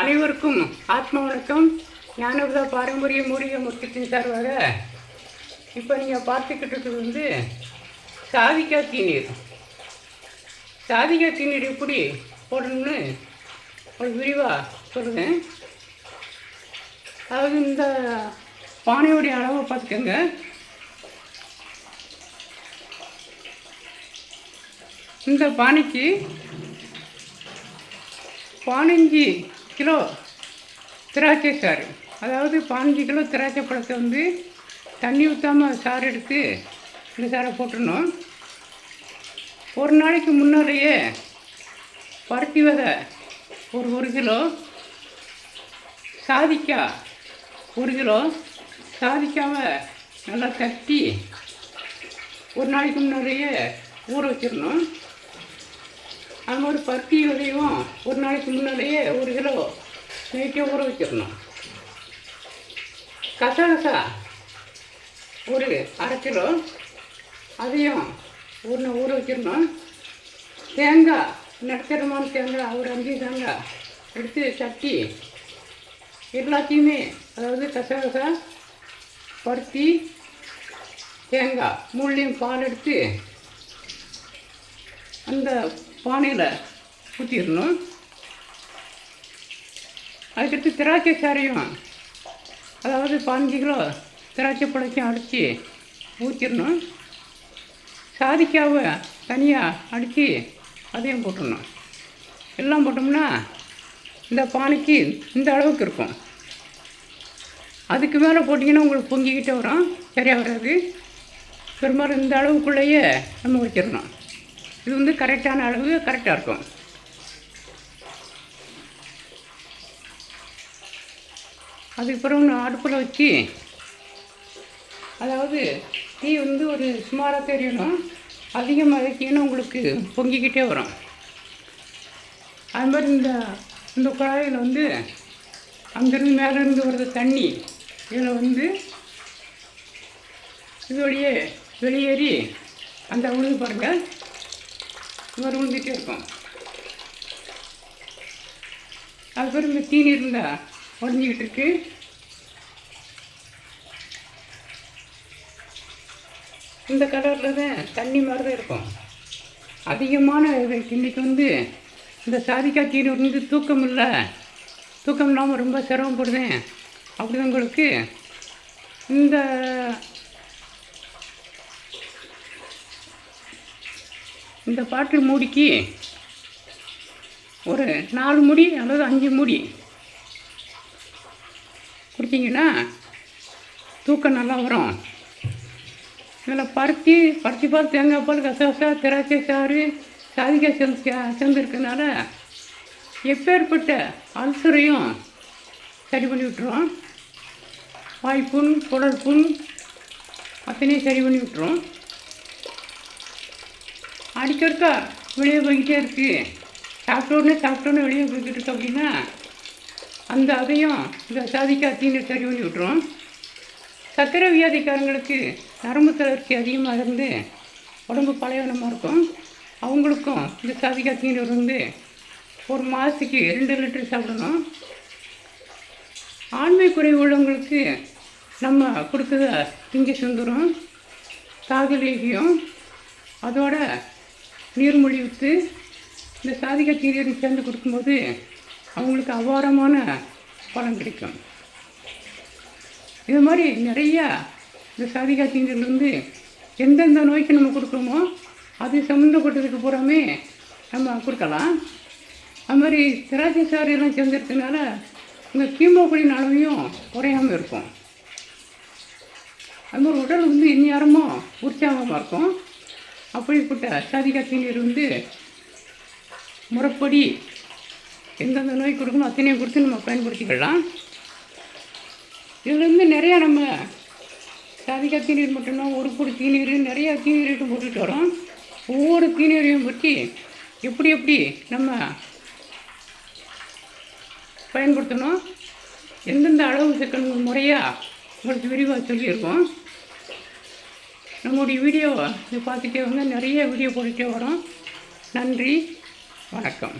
அனைவருக்கும் ஆத்ம வணக்கம். ஞானபுதா பாரம்பரிய மூலிகை முற்றத்தின் சார்பாக இப்போ நீங்கள் பார்த்துக்கிட்டு இருக்கிறது வந்து சாதிக்கா தீநீர். சாதிக்கா தீநீர் எப்படி போடணும்னு ஒரு விரிவாக சொல்லுவேன் அதாவது இந்த பானையுடைய அளவை பார்த்துக்கோங்க. இந்த பானைக்கு பானஞ்சி கிலோ திராட்சை சாறு. அதாவது பதினஞ்சு கிலோ திராட்சை பழத்தை வந்து தண்ணி ஊற்றாமல் சாறு எடுத்து இந்த சாரை போட்டுடணும். ஒரு நாளைக்கு முன்னாலேயே பருத்தி விதை ஒரு ஒரு கிலோ சாதிக்காய் ஒரு கிலோ சாதிக்காவை நல்லா தட்டி ஒரு நாளைக்கு முன்னாலேயே ஊற வச்சிடணும். அங்கே ஒரு பருத்தி விதையும் ஒரு நாளைக்கு முன்னாலேயே ஒரு கிலோ நைட்டே ஊற வச்சிடணும் கசகசா ஒரு அரை கிலோ அதையும் ஒரு நாள் ஊற வச்சிடணும் தேங்காய் நடுத்தரமான தேங்காய் ஒரு அஞ்சு தேங்காய் எடுத்து சட்டி எல்லாத்தையுமே அதாவது கசகசா பருத்தி தேங்காய் மூணுலேயும் பால் எடுத்து அந்த பானையில் ஊற்றிடணும் அதுக்கடுத்து திராட்சை சாரையும் அதாவது பதினஞ்சு கிலோ திராட்சை பழத்தையும் அடித்து ஊற்றிடணும் சாதிக்காவை தனியாக அடித்து அதையும் போட்டுடணும். எல்லாம் போட்டோம்னா இந்த பானைக்கு இந்த அளவுக்கு இருக்கும். அதுக்கு மேலே போட்டிங்கன்னா உங்களுக்கு பொங்கிக்கிட்டே வரும். சரியாக வராது. பெரும்பாலும் இந்த அளவுக்குள்ளேயே நம்ம வச்சிடணும் இது வந்து கரெக்டான அளவு கரெக்டாக இருக்கும். அதுக்கப்புறம் நான் அடுப்பில் வச்சு அதாவது டீ வந்து ஒரு சுமாராக தெரியணும். அதிகமாக வச்சிங்கன்னா உங்களுக்கு பொங்கிக்கிட்டே வரும். அது மாதிரி இந்த இந்த குழாயில் வந்து அங்கேருந்து மேலேருந்து வர்ற தண்ணி இதில் வந்து இது வழியே வெளியேறி அந்த உழுது பாருங்கள் இவர் இருக்கும். அதுக்கப்புறம் இந்த தீனி இருந்தா உடஞ்சிக்கிட்டு இருக்கு. இந்த கலரில் தான் தண்ணி மாதிரி தான் இருக்கும். அதிகமான இது இன்னைக்கு வந்து இந்த சாதிக்காய் தீனி வந்து தூக்கம் இல்லை தூக்கம் இல்லாமல் ரொம்ப சிரமப்படுதேன். அப்படிதான் உங்களுக்கு. இந்த இந்த பாட்டு மூடிக்கு. ஒரு நாலு முடி அல்லது அஞ்சு முடி. குடிச்சிங்கன்னா தூக்கம் நல்லா வரும். இதில் பருத்தி பருத்தி பால் தேங்காய் பால் கசகசா திராட்சை சாறு சாதிக்காய் சேர்ந்து சேர்ந்துருக்கனால எப்பேற்பட்ட அல்சரையும் சரி பண்ணி விட்டுருவோம். வாய்ப்புண் குடல் புண் அத்தனையும் சரி பண்ணி விட்டுரும் அடிக்கடிக்கா வெளியே போய்கிட்டே இருக்குது சாப்பிட்டோன்னே உடனே வெளியே போய்கிட்டு இருக்கு அப்படின்னா அந்த அதையும் இந்த சாதிக்காய் தீனி சரி பண்ணி விட்ருவோம் சர்க்கரை வியாதிக்காரங்களுக்கு நரம்பு தளர்ச்சி அதிகமாக இருந்து உடம்பு பழையவனமாக இருக்கும். அவங்களுக்கும் இந்த சாதிக்காய் தீனி வந்து ஒரு மாதத்துக்கு ரெண்டு லிட்டர் சாப்பிடணும். ஆண்மை குறைவு உள்ளவங்களுக்கு நம்ம கொடுக்குற திங்க சுந்தரம் காதலேகியம் அதோட நீர்மொழி விற்று இந்த சாதிக தீரியர் சேர்ந்து கொடுக்கும்போது அவங்களுக்கு அபாரமான பலன் கிடைக்கும். இது மாதிரி நிறையா இந்த சாதிகா தீஞ்சல்லேருந்து எந்தெந்த நோய்க்கு நம்ம கொடுக்குறோமோ அது சம்மந்தப்பட்டதுக்கு பூராமே நம்ம கொடுக்கலாம். அது மாதிரி திராட்சை சாறு சேர்ந்துருக்கனால இந்த கீமோகுடின் அளவையும் குறையாமல் இருக்கும். அது மாதிரி உடல் வந்து இந்நேரமும் உற்சாகமாக இருக்கும். அப்படிப்பட்ட வந்து முறைப்படி எந்தெந்த நோய் கொடுக்கணும் அத்தனையும் கொடுத்து நம்ம பயன்படுத்திக்கலாம். இதில் வந்து நிறையா நம்ம சாதிக்காய் தீநீர் மட்டும்தான் ஒரு பொடி தீநீர் நிறையா தீநீர் போட்டுட்டு வரோம். ஒவ்வொரு தீநீரையும் பற்றி எப்படி எப்படி நம்ம பயன்படுத்தணும். எந்தெந்த அளவு சிக்கல் முறையாக உங்களுக்கு விரிவாக சொல்லியிருக்கோம். நம்முடைய வீடியோவை இது பார்த்துட்டே வந்து நிறைய வீடியோ போட்டுகிட்டே வரோம். நன்றி. வணக்கம்.